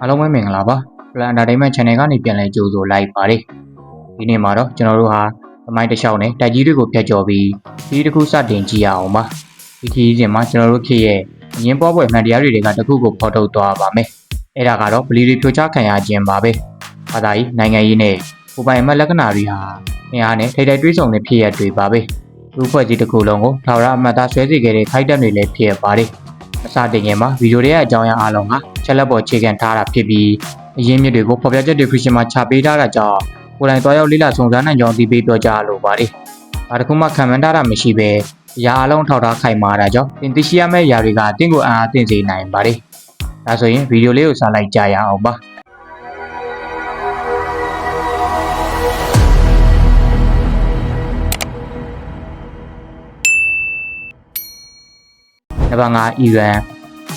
အားလုံးပဲမင်္ဂလာပါ Plan Entertainment Channel ကနေပြန်လည်ကြိုဆိုလိုက်ပါတယ်ဒီနေ့မှာတော့ကျွန်တော်တို့ဟာသမိုင်းတစ်လျှောက်နဲ့တိုက်ကြီးတွေကိုဖျက်ကျော်ပြီးဒီတစ်ခုစတင်ကြည့်ရအောင်ပါဒီခရီးစဉ်မှာကျွန်တော်တို့ခေတ်ရဲ့အရင်ပေါ်ပွဲမှန်တရားတွေကတစ်ခုကိုဖော်ထုတ်သွားပါမယ်အဲ့ဒါကတော့ဗလီတွေဖြိုချခံရခြင်းပါပဲဘာသာရေးနိုင်ငံရေးနဲ့ကိုယ်ပိုင်အမတ်လက္ခဏာတွေဟာနေရာနဲ့ထိတိုက်တွေးဆောင်တဲ့ဖြစ်ရပ်တွေပါပဲလူဖွဲ့ကြီးတစ်ခုလုံးကိုထာဝရအမတ်သားဆွဲစီခဲ့တဲ့ခိုက်တက်တွေလည်းဖြစ်ရပါတယ်အ စတင်ငယ်မှာဗီဒီယိုတွေရဲ့အကြောင်းအရာအလုံးကချက်လက်ပေါ်ခြေခံထားတာဖြစ်ပြီးအရင်းမြစ်တွေကိုဖော်ပြချက် description မှာချပေးထားတာကြောင့်ကိုယ်တိုင်တွားရောက်လေ့လာစုံစမ်းနိုင်ကြောင်းသိပေးပြောကြားလိုပါတယ်။ဘာတစ်ခုမှခံမှန်းထားတာမရှိဘဲအရာအလုံးထောက်ထားခိုင်မာတာကြောင့်တင်သိရှိရမယ့်အရာတွေကတင့်ကိုအားအသင့်စေနိုင်ပါတယ်။ဒါဆိုရင်ဗီဒီယိုလေးကိုစလိုက်ကြရအောင်ပါ။ နံပါတ်5အီရန်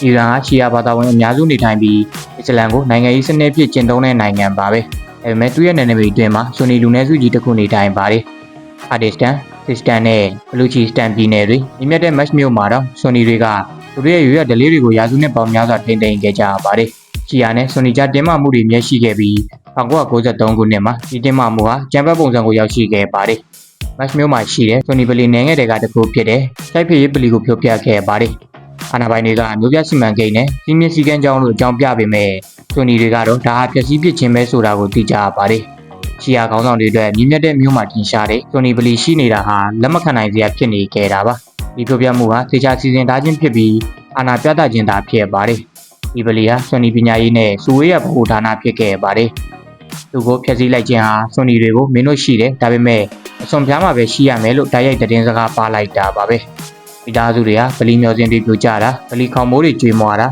အီရန်ကရှီယာဘာသာဝင်အများစုနေထိုင်ပြီးအစ္စလမ်ကိုနိုင်ငံရေးစနစ်ဖြစ်ကျင့်သုံးတဲ့နိုင်ငံပါပဲ။အဲပေမဲ့သူ့ရဲ့နယ်နိမိတ်အတွင်းမှာဆွန်နီလူနည်းစုကြီးတစ်ခုနေထိုင်ပါတယ်။ပါကစ္စတန်စစ်စတန်နဲ့ဘလူချီစတန်ပြည်နယ်တွေမြင့်မြတ်တဲ့မတ်မြို့မှာတော့ဆွန်နီတွေကသူတို့ရဲ့ရွေးရဒလေးတွေကိုရာစုနှစ်ပေါင်းများစွာထိန်းသိမ်းခဲ့ကြရပါတယ်။ရှီယာနဲ့ဆွန်နီကြားတင်းမာမှုတွေမျက်ရှိခဲ့ပြီး1993ခုနှစ်မှာဒီတင်းမာမှုဟာကျန်းပပုံစံကိုရောက်ရှိခဲ့ပါတယ်။ မတ်မြို့မှာရှိတဲ့ဆွန်နီပလီနိုင်ငံတွေကတစ်ခုဖြစ်တဲ့တိုက်ဖြစ်ရေးပလီကိုဖြိုဖျက်ခဲ့ပါတယ်။အာဏာပိုင်တွေကမျိုးပြစီမံကိန်းနဲ့စီးမြင့်စည်းကမ်းကြောင်းလို့အကြောင်းပြပေမဲ့ဆွနီတွေကတော့ဒါဟာပျက်စီးပစ်ခြင်းပဲဆိုတာကိုသိကြရပါတယ်။ရှီယာခေါင်းဆောင်တွေအတွက်မြင့်မြတ်တဲ့မျိုးမှာတင်ရှားတဲ့ဆွနီပလီရှိနေတာဟာလက်မခံနိုင်စရာဖြစ်နေခဲ့တာပါ။ဒီပြပြမှုဟာသေချာစီစဉ်ထားခြင်းဖြစ်ပြီးအာဏာပြသခြင်းသာဖြစ်ပါတယ်။ဒီပလီဟာဆွနီပညာရေးနဲ့စုဝေးရဗဟုဌာနဖြစ်ခဲ့ပါတယ်။သူကိုဖျက်ဆီးလိုက်ခြင်းဟာဆွနီတွေကိုမင်းတို့ရှိတယ်ဒါပေမဲ့ အစွန်ပြားမှာပဲရှိရမယ်လို့တိုက်ရိုက်သတင်းစကားပါလိုက်တာပါပဲ။မိသားစုတွေကဗလီမျောစင်တွေပြိုကျတာဗလီခေါင်မိုးတွေကျွေမွာတာ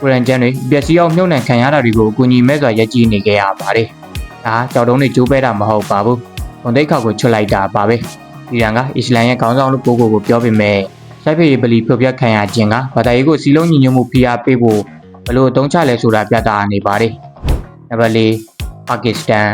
ကိုရန်ကျန်းတွေပျက်စီးအောင်မြုပ်နှံခံရတာတွေကိုအကူအညီမဲ့စွာရက်ကြီးနေခဲ့ရပါတယ်။ဒါကြောက်တုံးတွေကျိုးပဲတာမဟုတ်ပါဘူး။ဝန်သိက္ခာကိုချွတ်လိုက်တာပါပဲ။ဒီရန်ကအစ္စလမ်ရဲ့ခေါင်းဆောင်လို့ကိုကိုကိုပြောပေမဲ့စိုက်ဖျေဗလီဖြုတ်ပြတ်ခံရခြင်းကဘာသာရေးကိုစီလုံးညီညွတ်မှုဖိအားပေးဖို့ဘလို့အသုံးချလဲဆိုတာပြသနေပါတယ်။နံပါတ်၄ပါကစ္စတန်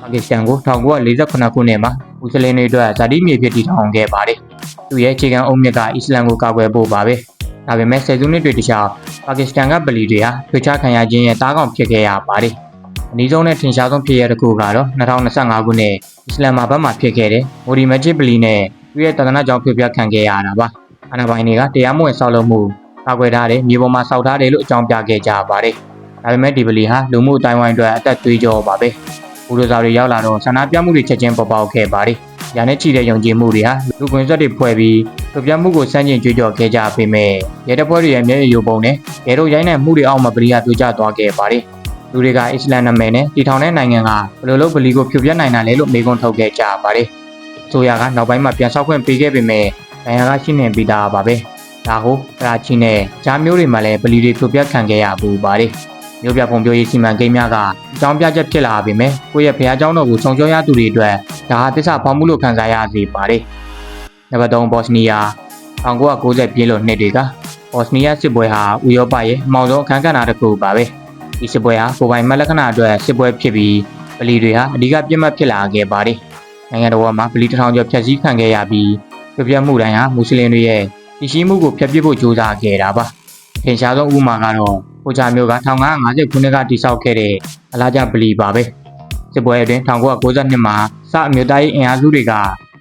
ပါကစ္စတန်ကို1948ခုနှစ်မှာ မွတ်စလင်တွေအတွက်ဇာတိမြေဖြစ်တည်ထောင်ခဲ့ပါတယ်။သူရဲ့အခြေခံအုံမြစ်ကအစ္စလမ်ကိုကာကွယ်ဖို့ပါပဲ။ဒါပေမဲ့ဆယ်စုနှစ်တွေတခြားပါကစ္စတန်ကဗလီတွေဟာထွေချခံရခြင်းရဲ့တားကောင်ဖြစ်ခဲ့ရပါတယ်။အနည်းဆုံးနဲ့ထင်ရှားဆုံးဖြစ်ရတစ်ခုကတော့2025ခုနှစ်အစ္စလမ်မာဘတ်မှာဖြစ်ခဲ့တဲ့မိုဒီမက်ဂျစ်ဗလီနဲ့သူရဲ့တသနာကြောင့်ဖြစ်ပြခံခဲ့ရတာပါ။အာဏာပိုင်တွေကတရားမဝင်ဆောက်လုပ်မှုကာကွယ်ထားတဲ့မြေပေါ်မှာစောက်ထားတယ်လို့အကြောင်းပြခဲ့ကြပါတယ်။ဒါပေမဲ့ဒီဗလီဟာလူမှုအတိုင်းဝိုင်းအတွက်အသက်သွေးကြောပါပဲ။ ဘူရိုဇာတွေရောက်လာတော့ဆန္ဒပြမှုတွေချက်ချင်းပေါ်ပေါက်ခဲ့ပါတယ်။ညာနဲ့ချီတဲ့ယုံကြည်မှုတွေဟာလူကွင်းဆက်တွေဖွဲ့ပြီးပြပြမှုကိုစန့်ကျင်ကြွေးကြော်ခဲ့ကြပေမဲ့ရဲတပ်ဖွဲ့တွေရဲ့မျက်ရည်ယိုပုံနဲ့ရဲတို့ရိုင်းနိုင်မှုတွေအောက်မှာပရိယာပြိုကျသွားခဲ့ပါတယ်။လူတွေကအစ္စလမ်နာမည်နဲ့တည်ထောင်တဲ့နိုင်ငံကဘယ်လိုလုပ်ဗလီကိုဖြိုပြနိုင်တာလဲလို့မေးခွန်းထုတ်ခဲ့ကြပါတယ်။ဆိုရကနောက်ပိုင်းမှာပြန်ဆောက်ခွင့်ပေးခဲ့ပေမဲ့နိုင်ငံကရှင်းနေပြီးသားပါပဲ။ဒါဟုတ်ကရာချီနဲ့ဂျားမျိုးတွေမှာလည်းဗလီတွေဖြိုပြခံခဲ့ရဘူးပါတယ်။ မျိုးပြပုံပြရေးစီမံကိန်းများကအကြောင်းပြချက်ဖြစ်လာပေမဲ့ကိုယ့်ရဲ့ဖះเจ้าတော်ကိုခြုံကျော်ရသူတွေအတွက်ဒါဟာတစ္ဆာဖောက်မှုလို့ခံစားရစေပါတယ်။နံပါတ်3ဘော့စနီးယား1990ပြည့်လို့နှစ်တွေကဘော့စနီးယားစစ်ပွဲဟာဥရောပရဲ့အမောင်ဆုံးအခမ်းကဏ္ဍတစ်ခုပါပဲ။ဒီစစ်ပွဲဟာကိုယ်ပိုင်မက်လက္ခဏာအတွက်စစ်ပွဲဖြစ်ပြီးဗလီတွေဟာအဓိကပြစ်မှတ်ဖြစ်လာခဲ့ပါတယ်။နိုင်ငံတော်မှာဗလီတစ်ထောင်ကျော်ဖျက်ဆီးခံခဲ့ရပြီးပြပြမှုတိုင်းဟာမွတ်စလင်တွေရဲ့တည်ရှိမှုကိုဖျက်ပစ်ဖို့ကြိုးစားခဲ့တာပါ။ထင်ရှားဆုံးဥပမာကတော့ ဟိုချာမျိုးက1950ခုနှစ်ကတိစောက်ခဲ့တဲ့အလားကျဗလီပါပဲ။စစ်ပွဲအတွင်း1992မှာစအမျိုးသားရေးအင်အားစုတွေက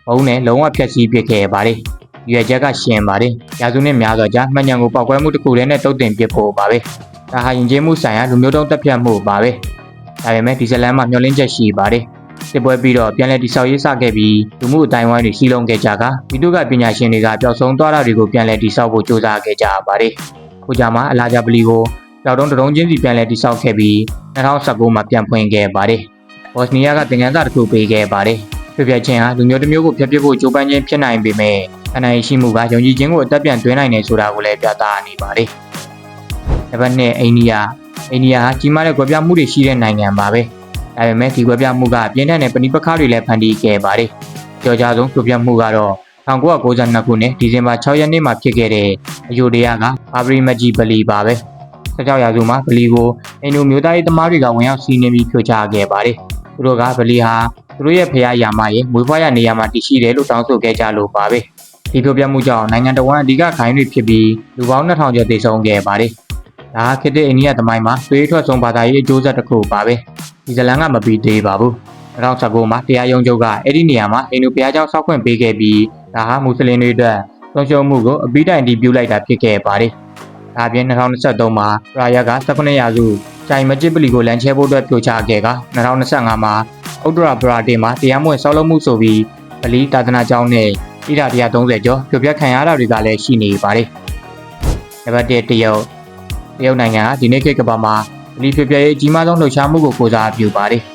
ဘုံနဲ့လုံးဝဖျက်ဆီးပစ်ခဲ့ပါတယ်။ရွေချက်ကရှင်ပါတယ်။ရာစုနှစ်များစွာကြာမှန်ညံကိုပောက်ကွဲမှုတစ်ခုတည်းနဲ့တုတ်တင်ပစ်ဖို့ပါပဲ။ဒါဟာယဉ်ကျေးမှုဆိုင်ရာလူမျိုးတုံးတက်ဖြတ်မှုပါပဲ။ဒါပေမဲ့ဒီဇလန်မှာမျောလင်းချက်ရှိပါတယ်။စစ်ပွဲပြီးတော့ပြန်လည်တိဆောက်ရေးစခဲ့ပြီးလူမှုအတိုင်းဝိုင်းတွေစီလုံးခဲ့ကြကဒီတုကပညာရှင်တွေကပျောက်ဆုံးသွားတာတွေကိုပြန်လည်တိဆောက်ဖို့ကြိုးစားခဲ့ကြပါတယ်။ကိုကြမှာအလားကြပလီကို ပျောက်တုံးတုံးချင်းစီပြန်လည်တိဆောက်ခဲ့ပြီး2019မှာပြန်ဖွင့်ခဲ့ပါတယ်။ဘော့စနီးယားကသင်ခန်းစာတစ်ခုပေးခဲ့ပါတယ်။ပြပြချင်းဟာလူမျိုးတစ်မျိုးကိုဖျက်ပစ်ဖို့ကြိုးပမ်းခြင်းဖြစ်နိုင်ပေမဲ့အနိုင်ရှိမှုကယုံကြည်ခြင်းကိုအသက်ပြန်သွင်းနိုင်တယ်ဆိုတာကိုလည်းပြသနေပါတယ်။နံပါတ်2အိန္ဒိယအိန္ဒိယဟာကြီးမားတဲ့ကွဲပြားမှုတွေရှိတဲ့နိုင်ငံပါပဲ။ဒါပေမဲ့ဒီကွဲပြားမှုကပြင်းထန်တဲ့ပဏိပက္ခတွေလည်းဖန်တီးခဲ့ပါတယ်။ကြော်ကြဆုံးကွဲပြားမှုကတော့1992ခုနှစ်ဒီဇင်ဘာ6ရက်နေ့မှာဖြစ်ခဲ့တဲ့အယိုဒယားကဘာဘရီမဂျီဗလီပါပဲ။ ဆက်ကြောက်ရာစုမှာဗလီကိုအင်ဒိုမျိုးသားရေးသမားတွေကဝင်ရောက်စီးနင်းပြီးဖြိုချခဲ့ပါတယ်။သူတို့ကဗလီဟာသူတို့ရဲ့ဖခင်ယာမရဲ့မွေးဖွားရနေရာမှာတည်ရှိတယ်လို့တောင်းဆိုခဲ့ကြလို့ပါပဲ။ဒီဖြိုပြမှုကြောင့်နိုင်ငံတော်ဝန်အဓိကခိုင်းတွေဖြစ်ပြီးလူပေါင်း2000ကျော်သေဆုံးခဲ့ပါတယ်။ဒါခေတ်သစ်အိန္ဒိယသမိုင်းမှာသွေးထွက်ဆုံးဘာသာရေးအကျိုးဆက်တစ်ခုပါပဲဒီဇလန်ကမပြီးသေးပါဘူး2019မှာတရားရုံးချုပ်ကအဲ့ဒီနေရာမှာအင်ဒိုဘုရားကျောင်းဆောက်ခွင့်ပေးခဲ့ပြီးဒါဟာမွတ်စလင်တွေအတွက်ဆုံးရှုံးမှုကိုအပိတိုင်တီးပြုလိုက်တာဖြစ်ခဲ့ပါတယ် ဒါအပြင်2023မှာပရာယက18ရာစုချိုင်မဂျစ်ပလီကိုလန်ချဲဖို့အတွက်ပြိုချခဲ့က2025မှာဥတ္တရာပရာဒေမှာတရားမဝင်ဆောက်လုပ်မှုဆိုပြီးဗလီတာသနာကျောင်းနဲ့ဣရာ130ကျော်ပြပြခံရတာတွေကလည်းရှိနေပါတယ်နံပါတ်1တရုတ်တရုတ်နိုင်ငံဟာဒီနေ့ခေတ်ကမ္ဘာမှာဗလီဖြစ်ပြရေးအကြီးမားဆုံးလှုပ်ရှားမှုကိုကိုစားပြုပါတယ်။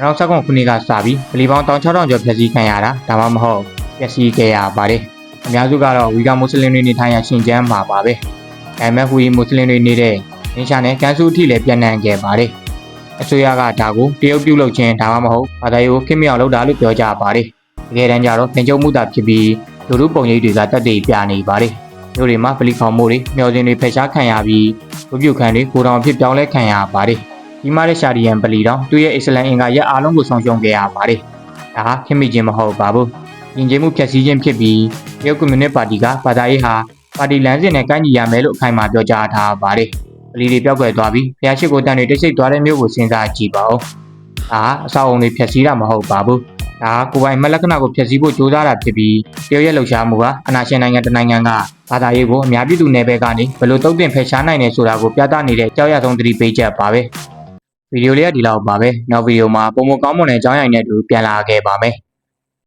2019ခုနှစ်ကစပြီးဗလီပေါင်း1600ကျော်ဖျက်ဆီးခံရတာဒါမှမဟုတ်ဖျက်ဆီးခဲ့ရပါတယ်။အများစုကတော့ဝီဂါမွတ်စလင်တွေနေထိုင်ရာရှင်ကျန်းမှာပါပဲ။ ဒါပေမဲ့ဟူရီမွတ်စလင်တွေနေတဲ့နင်းရှာနဲ့ကန်ဆူအထိလည်းပြန့်နှံ့ခဲ့ပါတယ်။အစိုးရကဒါကိုတရုတ်ပြုတ်လုပ်ခြင်းဒါမှမဟုတ်ဘာသာရေးကိုခင်မြောင်လုပ်တာလို့ပြောကြပါတယ်။တကယ်တမ်းကျတော့တင်ကြုံမှုတာဖြစ်ပြီးလူလူပုံရိပ်တွေကတက်တည်ပြနေပါတယ်။မြို့တွေမှာဗလီခေါင်မှုတွေမျောစင်တွေဖယ်ရှားခံရပြီးဝပြုတ်ခံတွေကိုတောင်ဖြစ်ပြောင်းလဲခံရပါတယ်။ဒီမားတဲ့ရှာဒီယန်ပလီတောင်သူ့ရဲ့အစ္စလမ်အင်္ဂါရက်အားလုံးကိုဆုံးရှုံးခဲ့ရပါတယ်။ဒါဟာခင်မိခြင်းမဟုတ်ပါဘူး။ယဉ်ကျေးမှုဖျက်ဆီးခြင်းဖြစ်ပြီးတရုတ်ကွန်မြူနစ်ပါတီကဘာသာရေးဟာ ပါတီလမ်းစဉ်နဲ့ကိုင်းညီရမယ်လို့အခိုင်အမာပြောကြားထားပါတယ်။ပလီတွေပြောက်ကွယ်သွားပြီးဖျားရှိကိုတန်တွေတိတ်ဆိတ်သွားတဲ့မျိုးကိုစဉ်းစားကြည့်ပါဦး။ဒါဟာအဆောက်အုံတွေဖျက်ဆီးတာမဟုတ်ပါဘူး။ဒါကကိုယ်ပိုင်မလက္ခဏာကိုဖျက်ဆီးဖို့ကြိုးစားတာဖြစ်ပြီးတရုတ်ရဲ့လှုပ်ရှားမှုကအနာရှင်နိုင်ငံတစ်နိုင်ငံကဘာသာရေးကိုအများပြည်သူနယ်ပယ်ကနေဘယ်လိုတုံ့ပြန်ဖယ်ရှားနိုင်တယ်ဆိုတာကိုပြသနေတဲ့ကြောက်ရဆုံးသတိပေးချက်ပါပဲဗီဒီယိုလေးကဒီလောက်ပါပဲနောက်ဗီဒီယိုမှာပုံမကောင်းမွန်တဲ့အကြောင်းအရာတွေနဲ့အတူပြန်လာခဲ့ပါမယ်